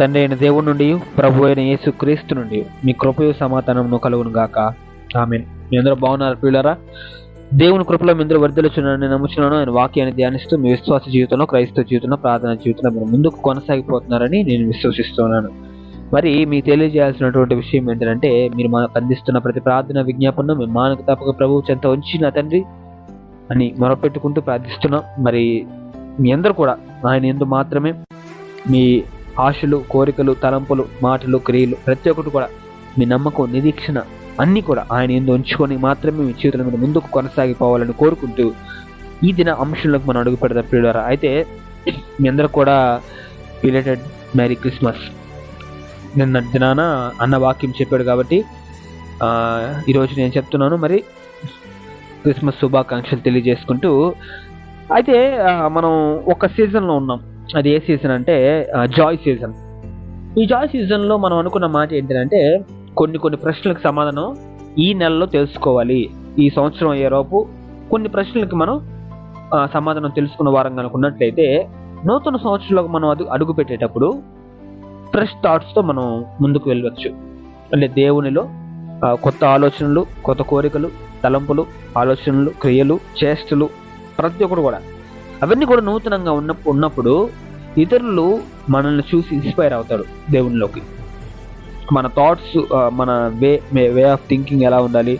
తండ్రి అయిన దేవుడి నుండి ప్రభు అయిన యేసు క్రీస్తు నుండి మీ కృపయు సమాధానంను కలుగును గాక. ఆమె మీ అందరూ బాగున్నారు పిల్లరా దేవుని కృపలో మీ అందరూ వర్ధలుచున్నానని నమ్ముచున్నాను. ఆయన వాక్యాన్ని ధ్యానిస్తూ మీ విశ్వాస జీవితంలో క్రైస్తవ జీవితంలో ప్రార్థన జీవితంలో మీరు ముందుకు కొనసాగిపోతున్నారని నేను విశ్వసిస్తున్నాను. మరి మీకు తెలియజేయాల్సినటువంటి విషయం ఏంటంటే మీరు మనకు అందిస్తున్న ప్రతి ప్రార్థన విజ్ఞాపనం మీ మానకు తప్పక ప్రభువు చెంత ఉంచి నా తండ్రి అని మొరపెట్టుకుంటూ ప్రార్థిస్తున్నాం. మరి మీ అందరూ కూడా ఆయన ఎందు మాత్రమే మీ ఆశలు కోరికలు తలంపులు మాటలు క్రియలు ప్రతి ఒక్కటి కూడా మీ నమ్మకం నిరీక్షణ అన్నీ కూడా ఆయన ఎందు ఉంచుకొని మాత్రమే మీ జీవితంలో మీద ముందుకు కొనసాగిపోవాలని కోరుకుంటూ ఈ దిన అంశంలోకి మనం అడుగు పెడతాం ప్రియుడారా అయితే మీ అందరూ కూడా రిలేటెడ్ మ్యారీ క్రిస్మస్ నిన్న దినాన అన్న వాక్యం చెప్పాడు కాబట్టి ఈరోజు నేను చెప్తున్నాను. మరి క్రిస్మస్ శుభాకాంక్షలు తెలియజేసుకుంటూ అయితే మనం ఒక సీజన్లో ఉన్నాం. అది ఏ సీజన్ అంటే జాయ్ సీజన్ ఈ జాయ్ సీజన్లో మనం అనుకున్న మాట ఏంటంటే కొన్ని కొన్ని ప్రశ్నలకు సమాధానం ఈ నెలలో తెలుసుకోవాలి. ఈ సంవత్సరం అయ్యేలోపు కొన్ని ప్రశ్నలకు మనం సమాధానం తెలుసుకున్న వారం అనుకున్నట్లయితే నూతన సంవత్సరంలో మనం అది అడుగు పెట్టేటప్పుడు ఫ్రెష్ థాట్స్తో మనం ముందుకు వెళ్ళవచ్చు. అంటే దేవునిలో కొత్త ఆలోచనలు కొత్త కోరికలు తలంపులు ఆలోచనలు క్రియలు చేష్టలు ప్రతి ఒక్కరు కూడా. అవన్నీ కూడా నూతనంగా ఉన్న ఉన్నప్పుడు ఇతరులు మనల్ని చూసి ఇన్స్పైర్ అవుతారు దేవునిలోకి. మన థాట్స్ మన వే వే ఆఫ్ థింకింగ్ ఎలా ఉండాలి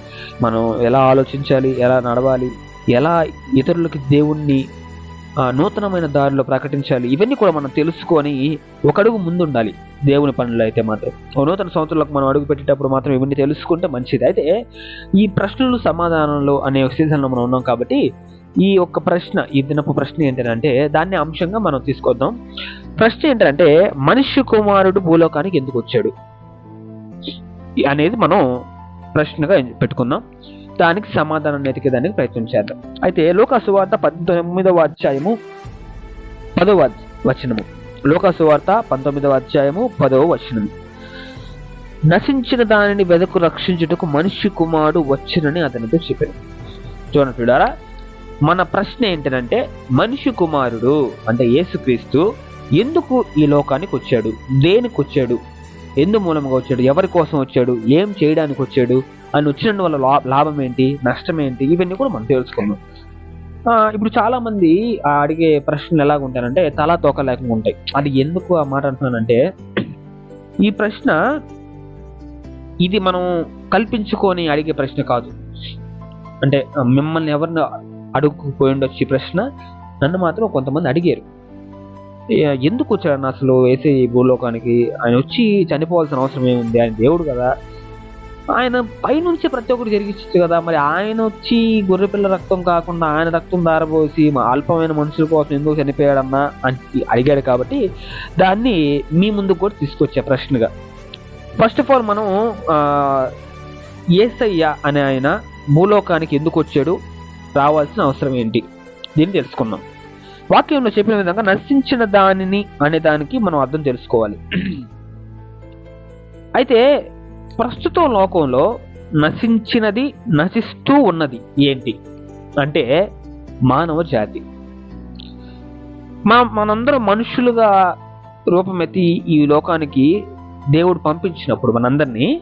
మనం ఎలా ఆలోచించాలి ఎలా నడవాలి ఎలా ఇతరులకి దేవుణ్ణి నూతనమైన దారిలో ప్రకటించాలి ఇవన్నీ కూడా మనం తెలుసుకొని ఒకడుగు ముందుండాలి ముందు ఉండాలి దేవుని పనులు అయితే మాత్రం. నూతన సంవత్సరాలకు మనం అడుగు పెట్టేటప్పుడు మాత్రం ఇవన్నీ తెలుసుకుంటే మంచిది. అయితే ఈ ప్రశ్నలు సమాధానంలో అనే ఒక సీజన్లో మనం ఉన్నాం కాబట్టి ఈ ఒక్క ప్రశ్న ఈ దినపు ప్రశ్న ఏంటంటే దాన్ని అంశంగా మనం తీసుకొద్దాం. ప్రశ్న ఏంటంటే మనిషి కుమారుడు భూలోకానికి ఎందుకు వచ్చాడు? అనేది మనం ప్రశ్నగా పెట్టుకుందాం. దానికి సమాధానం వెతికేదానికి ప్రయత్నం చేద్దాం. అయితే లోక సువార్త పంతొమ్మిదవ అధ్యాయము పదవ వచనము. లోక సువార్త పంతొమ్మిదవ అధ్యాయము పదవ వచనము. నశించిన దానిని వెదకు రక్షించుటకు మనిషి కుమారుడు వచ్చినని అతనితో చెప్పాడు. చూడండి చూడారా మన ప్రశ్న ఏంటంటే మనిషి కుమారుడు అంటే యేసుక్రీస్తు ఎందుకు ఈ లోకానికి వచ్చాడు? దేనికి వచ్చాడు ఎందు మూలంగా వచ్చాడు? ఎవరి కోసం వచ్చాడు? ఏం చేయడానికి వచ్చాడు? అని వచ్చిన వల్ల లాభం ఏంటి? నష్టం ఏంటి? ఇవన్నీ కూడా మనం తెలుసుకున్నాం ఇప్పుడు చాలా మంది ఆ అడిగే ప్రశ్నలు ఎలా ఉంటారంటే తలా తోక లేకుండా ఉంటాయి. అది ఎందుకు ఆ మాట అంటున్నానంటే ఈ ప్రశ్న ఇది మనం కల్పించుకొని అడిగే ప్రశ్న కాదు. అంటే మిమ్మల్ని ఎవరిని అడుగుపోయి ఉండొచ్చు ఈ ప్రశ్న. నన్ను మాత్రం కొంతమంది అడిగారు. ఎందుకు వచ్చాడు అసలు వేసే ఈ భూలోకానికి? ఆయన వచ్చి చనిపోవాల్సిన అవసరం ఏముంది? ఆయన దేవుడు కదా. ఆయన పైనుంచి ప్రతి ఒక్కరు జరిగించచ్చు కదా. మరి ఆయన వచ్చి గొర్రెపిల్ల రక్తం కాకుండా ఆయన రక్తం దారబోసి మా అల్పమైన మనుషుల కోసం ఎందుకు చనిపోయాడన్నా అని అడిగాడు కాబట్టి దాన్ని మీ ముందు కూడా తీసుకొచ్చే ప్రశ్నగా. ఫస్ట్ ఆఫ్ ఆల్ మనం ఏసయ్య అనే ఆయన భూలోకానికి ఎందుకు వచ్చాడు? రావాల్సిన అవసరం ఏంటి? దీన్ని తెలుసుకుందాం. వాక్యంలో చెప్పిన విధంగా నశించిన దానిని అనే దానికి మనం అర్థం తెలుసుకోవాలి. అయితే ప్రస్తుతం లోకంలో నశించినది నశిస్తూ ఉన్నది ఏంటి? అంటే మానవ జాతి. మా మనందరం మనుషులుగా రూపమెత్తి ఈ లోకానికి దేవుడు పంపించినప్పుడు మనందరినీ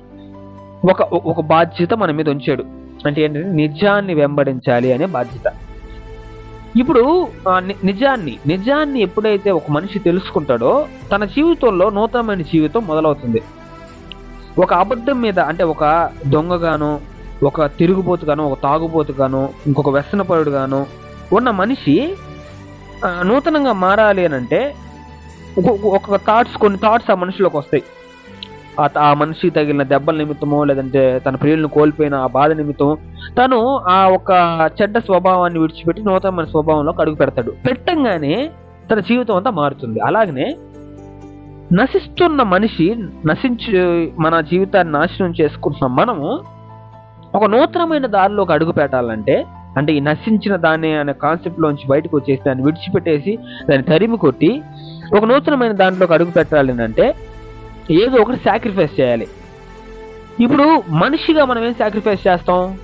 ఒక ఒక బాధ్యత మన మీద ఉంచాడు. అంటే ఏంటంటే నిజాన్ని వెంబడించాలి అనే బాధ్యత. ఇప్పుడు నిజాన్ని నిజాన్ని ఎప్పుడైతే ఒక మనిషి తెలుసుకుంటాడో తన జీవితంలో నూతనమైన జీవితం మొదలవుతుంది. ఒక అబద్ధం మీద అంటే ఒక దొంగగాను ఒక తిరుగుబోతుగాను ఒక తాగుబోతుగాను ఇంకొక వ్యసనపరుడుగాను ఉన్న మనిషి నూతనంగా మారాలి అని అంటే ఒక- ఒక థాట్స్ కొన్ని థాట్స్ ఆ మనిషిలోకి వస్తాయి. ఆ ఆ మనిషి తగిలిన దెబ్బల నిమిత్తమో లేదంటే తన ప్రియులను కోల్పోయిన ఆ బాధ నిమిత్తం తను ఆ ఒక చెడ్డ స్వభావాన్ని విడిచిపెట్టి నూతనమైన స్వభావంలోకి అడుగు పెడతాడు. పెట్టంగానే తన జీవితం అంతా మారుతుంది. అలాగనే నశిస్తున్న మనిషి నశించి మన జీవితాన్ని నాశనం చేసుకుంటున్న మనము ఒక నూతనమైన దారిలోకి అడుగు పెట్టాలంటే అంటే ఈ నశించిన దాన్ని అనే కాన్సెప్ట్ లోంచి బయటకు వచ్చేసి దాన్ని విడిచిపెట్టేసి దాన్ని తరిమి కొట్టి ఒక నూతనమైన దాంట్లోకి అడుగు పెట్టాలి అంటే ఏదో ఒకటి సాక్రిఫైస్ చేయాలి. ఇప్పుడు మనిషిగా మనం ఏం సాక్రిఫైస్ చేస్తాం?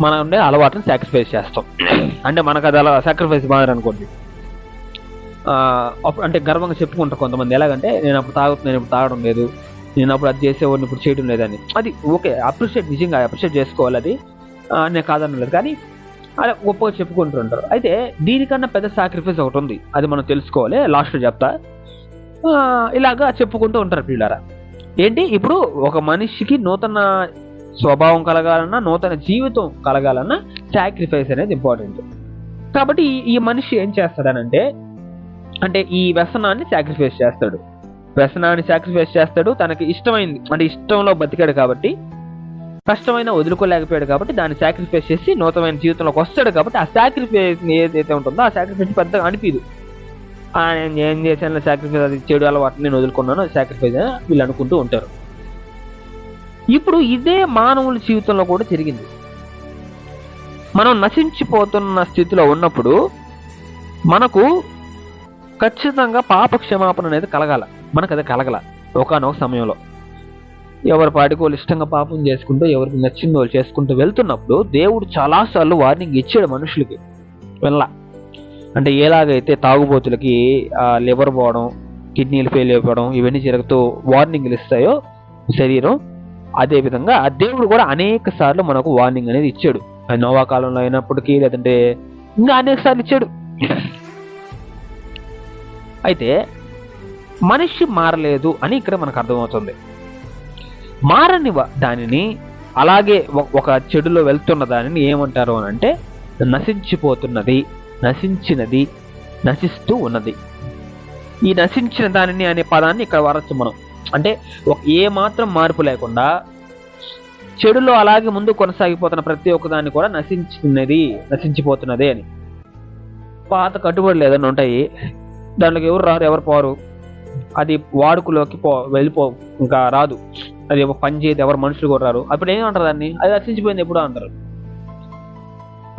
మన ఉండే అలవాటును సాక్రిఫైస్ చేస్తాం. అంటే మనకు అది అలా సాక్రిఫైస్ మాదిరి అనుకోండి. అంటే గర్వంగా చెప్పుకుంటారు కొంతమంది. ఎలాగంటే నేను అప్పుడు తాగుతు నేను ఇప్పుడు తాగడం లేదు. నేను అప్పుడు అది చేసేవాడిని ఇప్పుడు చేయడం లేదని అది ఓకే అప్రిషియేట్ నిజంగా అప్రిషియేట్ చేసుకోవాలి అది. నేను నేను కాదనలేదు కానీ అలా గొప్పగా చెప్పుకుంటుంటారు అయితే దీనికన్నా పెద్ద సాక్రిఫైస్ ఒకటి ఉంది. అది మనం తెలుసుకోవాలి. లాస్ట్ చెప్తా. ఇలాగా చెప్పుకుంటూ ఉంటారు పిల్లరా ఏంటి? ఇప్పుడు ఒక మనిషికి నూతన స్వభావం కలగాలన్నా నూతన జీవితం కలగాలన్నా సాక్రిఫైస్ అనేది ఇంపార్టెంట్ కాబట్టి ఈ- మనిషి ఏం చేస్తాడనంటే అంటే ఈ వ్యసనాన్ని సాక్రిఫైస్ చేస్తాడు. వ్యసనాన్ని సాక్రిఫైస్ చేస్తాడు. తనకి ఇష్టమైంది అంటే ఇష్టంలో బతికాడు కాబట్టి కష్టమైన వదులుకోలేకపోయాడు కాబట్టి దాన్ని సాక్రిఫైస్ చేసి నూతనమైన జీవితంలోకి వస్తాడు కాబట్టి ఆ సాక్రిఫైస్ ఏదైతే ఉంటుందో ఆ సాక్రిఫైస్ పెద్దగా అనిపించదు నేను ఏం చేశాను సాక్రిఫైస్ అది చెడు అలవాటు నేను వదులుకున్నాను సాక్రిఫైస్ అని వీళ్ళు అనుకుంటూ ఉంటారు. ఇప్పుడు ఇదే మానవుల జీవితంలో కూడా జరిగింది. మనం నశించిపోతున్న స్థితిలో ఉన్నప్పుడు మనకు ఖచ్చితంగా పాప క్షమాపణ అనేది కలగాల. మనకు అది కలగల ఒకనొక సమయంలో. ఎవరి పాటికి వాళ్ళు ఇష్టంగా పాపం చేసుకుంటూ ఎవరికి నచ్చింది వాళ్ళు చేసుకుంటూ వెళ్తున్నప్పుడు దేవుడు చాలాసార్లు వార్నింగ్ ఇచ్చాడు మనుషులకి. వెళ్ళ. అంటే ఎలాగైతే తాగుబోతులకి లివర్ పోవడం కిడ్నీలు ఫెయిల్ అయిపోవడం ఇవన్నీ జరుగుతూ వార్నింగ్లు ఇస్తాయో శరీరం అదేవిధంగా ఆ దేవుడు కూడా అనేక సార్లు మనకు వార్నింగ్ అనేది ఇచ్చాడు. అది నోవా కాలంలో అయినప్పటికీ లేదంటే ఇంకా అనేక సార్లు ఇచ్చాడు. అయితే మనిషి మారలేదు అని ఇక్కడ మనకు అర్థమవుతుంది. మారని దానిని అలాగే ఒక చెడులో వెళ్తున్న దానిని ఏమంటారు అని అంటే నశించిపోతున్నది. నశించినది నశిస్తూ ఉన్నది. ఈ నశించిన దానిని అనే పదాన్ని ఇక్కడ వాడచ్చు మనం అంటే ఏ మాత్రం మార్పు లేకుండా చెడులో అలాగే ముందు కొనసాగిపోతున్న ప్రతి ఒక్కదాన్ని కూడా నశించినది నశించిపోతున్నది అని. పాత కట్టుబడులు ఏదైనా ఉంటాయి. దాంట్లోకి ఎవరు రారు ఎవరు పోరు. అది వాడుకలోకి పో వెళ్ళిపో ఇంకా రాదు. అది ఒక పని చేయదు ఎవరు మనుషులు కూడా రారు. అప్పుడు ఏమంటారు దాన్ని? అది నశించిపోయింది ఎప్పుడో అంటారు.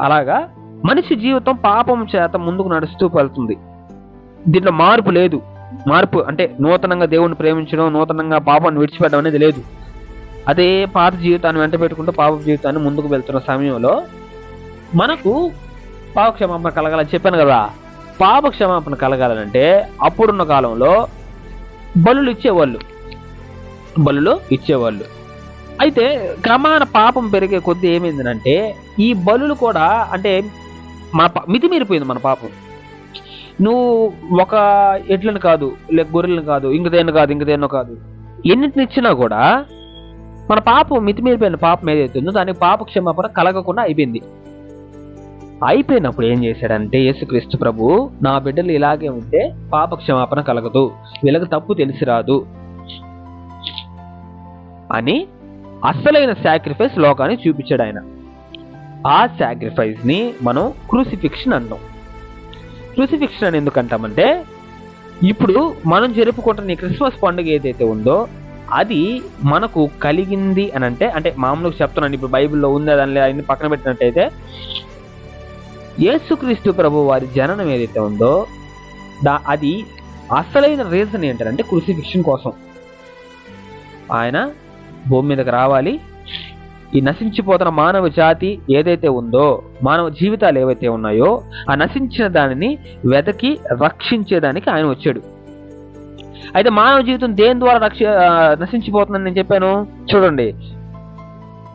అలాగా మనిషి జీవితం పాపం చేత ముందుకు నడుస్తూ వెళ్తుంది. దీంట్లో మార్పు లేదు. మార్పు అంటే నూతనంగా దేవుణ్ణి ప్రేమించడం నూతనంగా పాపాన్ని విడిచిపెట్టడం అనేది లేదు. అదే పాత జీవితాన్ని వెంట పెట్టుకుంటూ పాప జీవితాన్ని ముందుకు వెళ్తున్న సమయంలో మనకు పాపక్షమాపణ కలగాలని చెప్పాను కదా. పాపక్షమాపణ కలగాలంటే అప్పుడున్న కాలంలో బలులు ఇచ్చేవాళ్ళు. బలులు ఇచ్చేవాళ్ళు. అయితే క్రమాన పాపం పెరిగే కొద్దీ ఏమైందంటే ఈ బలులు కూడా అంటే మన పా- మితిమీరిపోయింది మన పాపం. నువ్వు ఒక ఎడ్లను కాదు లేక గొర్రెలను కాదు ఇంకదేను కాదు ఇంకదేనో కాదు ఎన్నిటిని ఇచ్చినా కూడా మన పాపం మితిమీరిపోయిన పాపం ఏదైతే ఉందో దానికి పాప క్షమాపణ కలగకుండా అయిపోయింది. అయిపోయినప్పుడు ఏం చేశాడంటే యేసుక్రీస్తు ప్రభు నా బిడ్డలు ఇలాగే ఉంటే పాప క్షమాపణ కలగదు వీళ్ళకి తప్పు తెలిసి రాదు అని అసలైన సాక్రిఫైస్ లోకాన్ని చూపించాడు ఆయన. ఆ సాక్రిఫైస్ని మనం క్రూసిఫిక్షన్ అంటాం క్రూసిఫిక్షన్ అని ఎందుకంటామంటే ఇప్పుడు మనం జరుపుకుంటున్న ఈ క్రిస్మస్ పండుగ ఏదైతే ఉందో అది మనకు కలిగింది అని అంటే అంటే మామూలుగా చెప్తున్నాను ఇప్పుడు బైబిల్లో ఉందా దాని అన్ని పక్కన పెట్టినట్టయితే యేసుక్రీస్తు ప్రభు వారి జననం ఏదైతే ఉందో దా అది అసలైన రీజన్ ఏంటంటే క్రూసిఫిక్షన్ కోసం. ఆయన భూమి మీదకి రావాలి ఈ నశించిపోతున్న మానవ జాతి ఏదైతే ఉందో మానవ జీవితాలు ఏవైతే ఉన్నాయో ఆ నశించిన దానిని వెతకి రక్షించేదానికి ఆయన వచ్చాడు. అయితే మానవ జీవితం దేని ద్వారా రక్ష నశించిపోతుందని నేను చెప్పాను? చూడండి.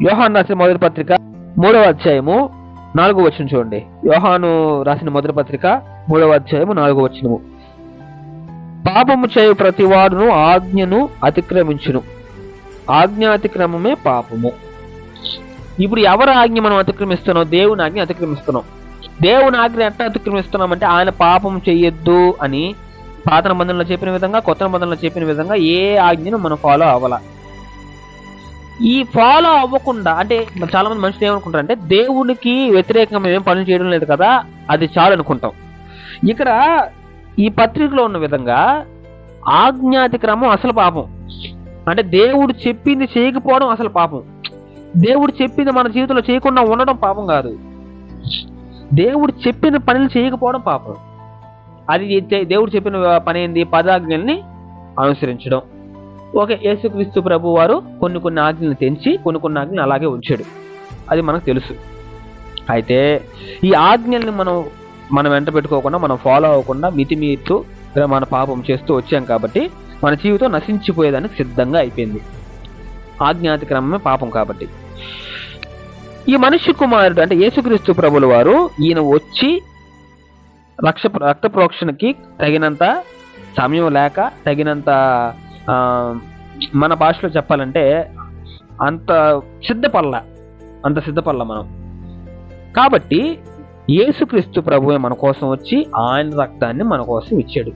యోహాన్ రాసిన మొదటి పత్రిక మూడవ అధ్యాయము నాలుగో వచ్చిన చూడండి. యోహాను రాసిన మొదటి పత్రిక మూడవ అధ్యాయము నాలుగో వచ్చినము పాపము చేయు ప్రతి వాడును ఆజ్ఞను అతిక్రమించును. ఆజ్ఞ అతిక్రమమే పాపము. ఇప్పుడు ఎవరి ఆజ్ఞ మనం అతిక్రమిస్తున్నాం దేవుని ఆజ్ఞ అతిక్రమిస్తున్నాం. దేవుని ఆజ్ఞ ఎట్లా అతిక్రమిస్తున్నాం అంటే ఆయన పాపం చెయ్యొద్దు అని పాత నిబంధనలో చెప్పిన విధంగా కొత్త నిబంధనలో చెప్పిన విధంగా ఏ ఆజ్ఞను మనం ఫాలో అవ్వాల. ఈ ఫాలో అవ్వకుండా అంటే చాలా మంది మనుషులు ఏమనుకుంటారు అంటే దేవునికి వ్యతిరేకంగా మేమేం పనులు చేయడం లేదు కదా అది చాలు అనుకుంటాం. ఇక్కడ ఈ పత్రికలో ఉన్న విధంగా ఆజ్ఞాతిక్రమం అసలు పాపం. అంటే దేవుడు చెప్పింది చేయకపోవడం అసలు పాపం. దేవుడు చెప్పింది మన జీవితంలో చేయకుండా ఉండడం పాపం కాదు. దేవుడు చెప్పిన పనులు చేయకపోవడం పాపం. అది దేవుడు చెప్పిన పని ఏంది? పదాజ్ఞల్ని అనుసరించడం. ఓకే యేసుక్రీస్తు ప్రభు వారు కొన్ని కొన్ని ఆజ్ఞలు తెంచి కొన్ని కొన్ని ఆజ్ఞలు అలాగే ఉంచాడు. అది మనకు తెలుసు. అయితే ఈ ఆజ్ఞల్ని మనం మనం వెంట పెట్టుకోకుండా మనం ఫాలో అవ్వకుండా మితిమీరుతూ మన పాపం చేస్తూ వచ్చాం కాబట్టి మన జీవితం నశించిపోయేదానికి సిద్ధంగా అయిపోయింది. ఆజ్ఞాతిక్రమమే పాపం కాబట్టి. ఈ మనుష్య కుమారుడు అంటే యేసుక్రీస్తు ప్రభుల వారు ఈయన వచ్చి రక్ష రక్త ప్రోక్షణకి తగినంత సమయం లేక తగినంత మన భాషలో చెప్పాలంటే అంత సిద్ధపల్ల అంత సిద్ధపల్ల మనం. కాబట్టి యేసుక్రీస్తు ప్రభువే మన కోసం వచ్చి ఆయన రక్తాన్ని మన కోసం ఇచ్చాడు.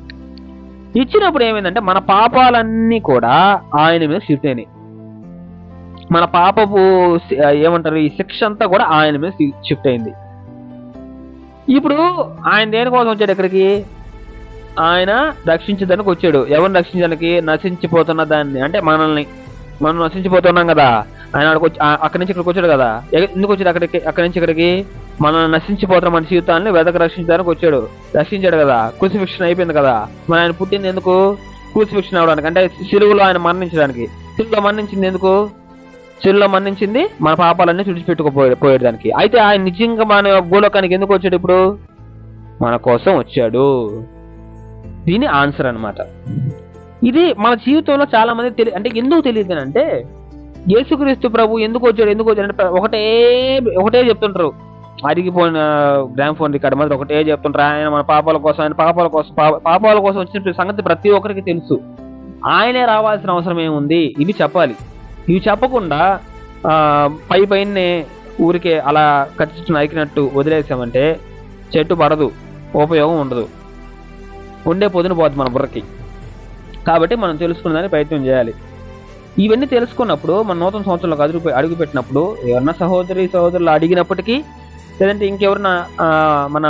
ఇచ్చినప్పుడు ఏమైందంటే మన పాపాలన్నీ కూడా ఆయన మీద షిఫ్ట్ మన పాపపు ఏమంటారు ఈ శిక్ష అంతా కూడా ఆయన మీద షిఫ్ట్ అయింది. ఇప్పుడు ఆయన దేనికోసం వచ్చాడు ఇక్కడికి? ఆయన రక్షించడానికి వచ్చాడు. ఎవరిని రక్షించడానికి? నశించిపోతున్న దాన్ని. అంటే మనల్ని. మనం నశించిపోతున్నాం కదా. ఆయన అక్కడికి అక్కడి నుంచి ఇక్కడికి వచ్చాడు కదా. ఎందుకు వచ్చాడు అక్కడికి? అక్కడి నుంచి ఇక్కడికి? మనం నశించిపోతున్న మన జీవితాన్ని వెదక రక్షించడానికి వచ్చాడు. రక్షించాడు కదా. క్రూసిఫిక్షన్ అయిపోయింది కదా. మరి ఆయన పుట్టింది ఎందుకు? క్రూసిఫిక్షన్ అవడానికి. అంటే సిలువులో ఆయన మరణించడానికి. సిలువులో మరణించింది ఎందుకు? సిలువలో మన్నించింది మన పాపాలన్నీ తుడిచిపెట్టుకుపోయే పోయేదానికి అయితే ఆయన నిజంగా మన భూలోకానికి ఎందుకు వచ్చాడు ఇప్పుడు? మన కోసం వచ్చాడు. దీని ఆన్సర్ అనమాట ఇది మన జీవితంలో చాలా మంది తెలియ అంటే ఎందుకు తెలియదు అంటే యేసుక్రీస్తు ప్రభు ఎందుకు వచ్చాడు ఎందుకు వచ్చాడు అంటే ఒకటే ఒకటే చెప్తుంటారు. అరిగిపోయిన గ్రామ్ ఫోన్ రికార్డ్ మాత్రం ఒకటే చెప్తుంటారు. ఆయన మన పాపాల కోసం ఆయన పాపాల కోసం పాపాల కోసం వచ్చిన సంగతి ప్రతి ఒక్కరికి తెలుసు. ఆయనే రావాల్సిన అవసరం ఏముంది? ఇవి చెప్పాలి. ఇవి చెప్పకుండా పై పైనే ఊరికే అలా కత్తి నరికినట్టు వదిలేసామంటే చెట్టు పడదు ఉపయోగం ఉండదు. ఉండే పొదును పోద్ది మన బుర్రకి. కాబట్టి మనం తెలుసుకునేదానికి ప్రయత్నం చేయాలి. ఇవన్నీ తెలుసుకున్నప్పుడు మన నూతన సంవత్సరంలో అడుగు అడుగు పెట్టినప్పుడు ఎవరన్నా సహోదరి సహోదరులు అడిగినప్పటికీ లేదంటే ఇంకెవరన్నా మన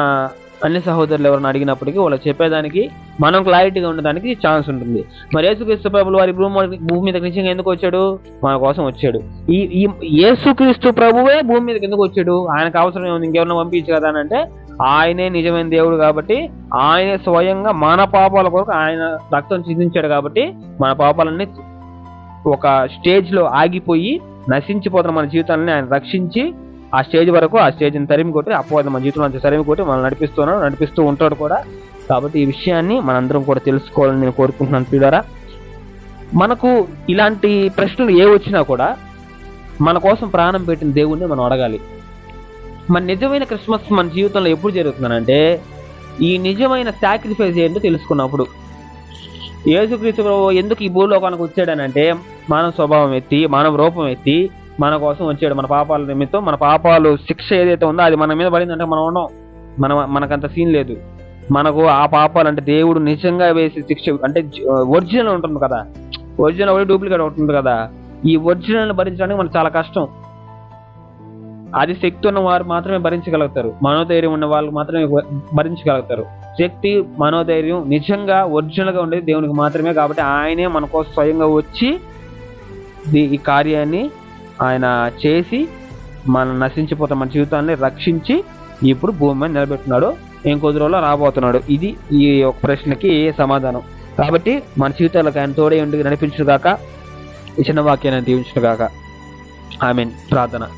అన్ని సహోదరులు ఎవరైనా అడిగినప్పటికీ వాళ్ళు చెప్పేదానికి మనం క్లారిటీగా ఉండడానికి ఛాన్స్ ఉంటుంది. మరి యేసుక్రీస్తు ప్రభులు వారి భూమి భూమి మీద నిజంగా ఎందుకు వచ్చాడు? మన కోసం వచ్చాడు. ఈ ఈ యేసుక్రీస్తు ప్రభువే భూమి మీదకి ఎందుకు వచ్చాడు? ఆయనకు అవసరం ఏముంది? ఇంకెవరిని పంపించు కదా అని అంటే ఆయనే నిజమైన దేవుడు కాబట్టి ఆయనే స్వయంగా మన పాపాల కొరకు ఆయన రక్తం చిందించాడు కాబట్టి మన పాపాలన్నీ ఒక స్టేజ్లో ఆగిపోయి నశించిపోతున్న మన జీవితాలని ఆయన రక్షించి ఆ స్టేజ్ వరకు ఆ స్టేజ్ని తరిమి కొట్టి అపవాదం మన జీవితంలో తరిమి కొట్టి మనం నడిపిస్తున్నాడు నడిపిస్తూ ఉంటాడు కూడా. కాబట్టి ఈ విషయాన్ని మనందరం కూడా తెలుసుకోవాలని నేను కోరుకుంటున్నాను ప్రియులారా. మనకు ఇలాంటి ప్రశ్నలు ఏ వచ్చినా కూడా మన కోసం ప్రాణం పెట్టిన దేవుణ్ణి మనం అడగాలి. మన నిజమైన క్రిస్మస్ మన జీవితంలో ఎప్పుడు జరుగుతుందనంటే ఈ నిజమైన సాక్రిఫైస్ ఏంటో తెలుసుకున్నప్పుడు. యేసుక్రీస్తు ప్రభు ఎందుకు ఈ భూలోకానికి వచ్చాడనంటే మానవ స్వభావం ఎత్తి మానవ రూపం ఎత్తి మన కోసం వచ్చాడు మన పాపాల నిమిత్తం. మన పాపాలు శిక్ష ఏదైతే ఉందో అది మన మీద పడిందంటే మనం ఉన్నాం మన మనకంత సీన్ లేదు. మనకు ఆ పాపాలు అంటే దేవుడు నిజంగా వేసి శిక్ష అంటే ఒరిజినల్ ఉంటుంది కదా. ఒరిజినల్ ఒకటి డూప్లికేట్ ఉంటుంది కదా. ఈ ఒరిజినల్ భరించడానికి మనకు చాలా కష్టం. అది శక్తి ఉన్న వారు మాత్రమే భరించగలుగుతారు. మనోధైర్యం ఉన్న వాళ్ళు మాత్రమే భరించగలుగుతారు. శక్తి మనోధైర్యం నిజంగా ఒరిజినల్గా ఉండేది దేవునికి మాత్రమే కాబట్టి ఆయనే మన కోసం స్వయంగా వచ్చి ఈ కార్యాన్ని ఆయన చేసి మనం నశించిపోతాం మన జీవితాన్ని రక్షించి ఇప్పుడు భూమి మీద నిలబెట్టున్నాడు. ఇంకొద్ది రోజుల్లో రాబోతున్నాడు. ఇది ఈ ఒక ప్రశ్నకి సమాధానం. కాబట్టి మన జీవితాలకు ఆయన తోడే ఉండి నడిపించును గాక. ఈ చిన్న వాక్యాన్ని దీవించును గాక. మీన్ ప్రార్థన.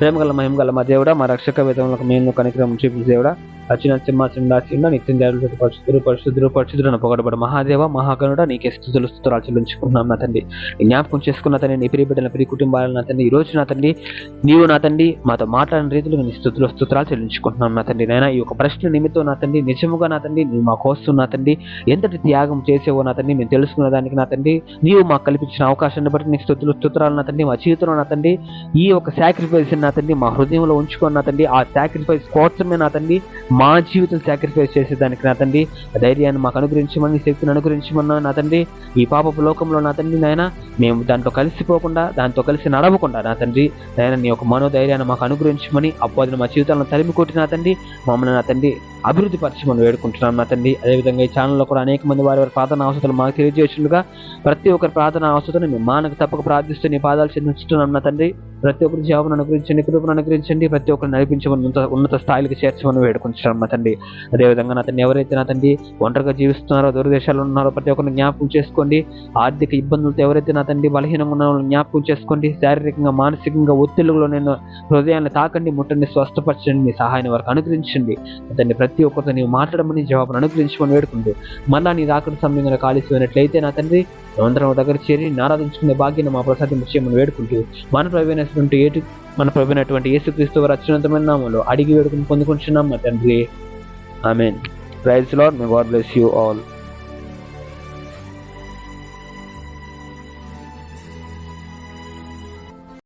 ప్రేమగల మహిమగల మా దేవుడా మా రక్షక విధములకు మేము కనికరం చూపి దేవుడా అచ్చిన సింహ చిన్న నిత్యం దేవుడు పరిశుద్ధులు పరిశుద్ధులు పరిశుద్ధులను పొగడబడు మహాదేవ మహాగణుడ నీకే స్థుతులు స్థుతులు చెల్లించుకున్నాం నా తండ్రి జ్ఞాపకం చేసుకున్న తండ్రి నీ ప్రియ బిడ్డల ప్రియ కుటుంబాలను నా తండ్రి ఈ రోజు నా తండ్రి నీవు నా తండ్రి మాతో మాట్లాడిన రీతిలో నీ స్థుతులు స్థుతులు చెల్లించుకుంటున్నాం నా తండ్రి నైనా ఈ యొక్క ప్రశ్న నిమిత్తం నా తండ్రి నిజముగా నా తండ్రి నువ్వు మా వస్తున్నా తండ్రి ఎంతటి త్యాగం చేసేవో నా తండ్రి మేము తెలుసుకున్న దానికి నా తండ్రి నీవు మాకు కల్పించిన అవకాశాన్ని బట్టి నీ స్థుతులు స్తోత్రాలు నా తండ్రి మా జీవితంలో నా తండ్రి ఈ యొక్క సాక్రిఫైస్ నా తండ్రి మా హృదయంలో ఉంచుకొని నా తండ్రి ఆ సాక్రిఫైస్ కోసమే నా తండ్రి మా జీవితం సాక్రిఫైస్ చేసేదానికి నా తండ్రి. ధైర్యాన్ని మాకు అనుగ్రహించమని శక్తిని అనుగ్రహించమన్నా నా తండ్రి. ఈ పాపపు లోకంలో నా తండ్రి నాయన మేము దాంతో కలిసిపోకుండా దాంతో కలిసి నడవకుండా నా తండ్రి. నాయన నీ యొక్క మనోధైర్యాన్ని మాకు అనుగ్రహించమని అప్పుడు మా జీవితాలను తరిమి కొట్టి నా తండ్రి. మమ్మల్ని నా తండ్రి అభివృద్ధి పరచమని వేడుకుంటున్నాం నా తండ్రి. అదేవిధంగా ఈ ఛానల్లో కూడా అనేక మంది వారి వారి ప్రార్థన అవసరాలు మాకు తెలియజేస్తుండగా ప్రతి ఒక్కరి ప్రార్థన అవసరాలను మేము మానకు తప్పక ప్రార్థిస్తూ నీ పాదాలు చెందించుతున్నాం నా తండ్రి. ప్రతి ఒక్కరి జాబును అనుగ్రహించండి కృపను అనుగ్రహించండి. ప్రతి ఒక్కరిని నడిపించమని ఉన్నత ఉన్నత స్థాయికి చేర్చమని వేడుకుంటున్నాను నా తండ్రి. అదేవిధంగా నా తండ్రి ఎవరైతే నా తండ్రి ఒంటరిగా జీవిస్తున్నారో దూరదేశాల్లో ఉన్నారో ప్రతి ఒక్కరిని జ్ఞాపకం చేసుకోండి. ఆర్థిక ఇబ్బందులతో ఎవరైతే నా తండ్రి బలహీనంగా ఉన్న వాళ్ళని జ్ఞాపకం చేసుకోండి. శారీరకంగా మానసికంగా ఒత్తిళ్ళలో నేను హృదయాన్ని తాకండి. ముట్టండి స్వస్థపరచండి. మీ సహాయాన్ని వారికి అనుగ్రహించండి. అతన్ని ప్రతి ఒక్కరితో నీవు మాట్లాడమని జవాబును అనుగ్రహించమని వేడుకుంటూ మళ్ళా నీ రాకడ సమయంలో కాలిసిపోయినట్లయితే నా తండ్రి మేమందరం దగ్గర చేరి నారాధించుకునే ఆరాధించుకునే మా ప్రసాదం చేయమని వేడుకుంటూ మన ప్రవీణటువంటి ఏటు మన ప్రవీణటువంటి యేసుక్రీస్తు వారి అత్యున్నతమైన నామంలో అడిగి వేడుకుని పొందుకుంటున్నాం మా తండ్రి. Amen. Praise Lord may God bless you all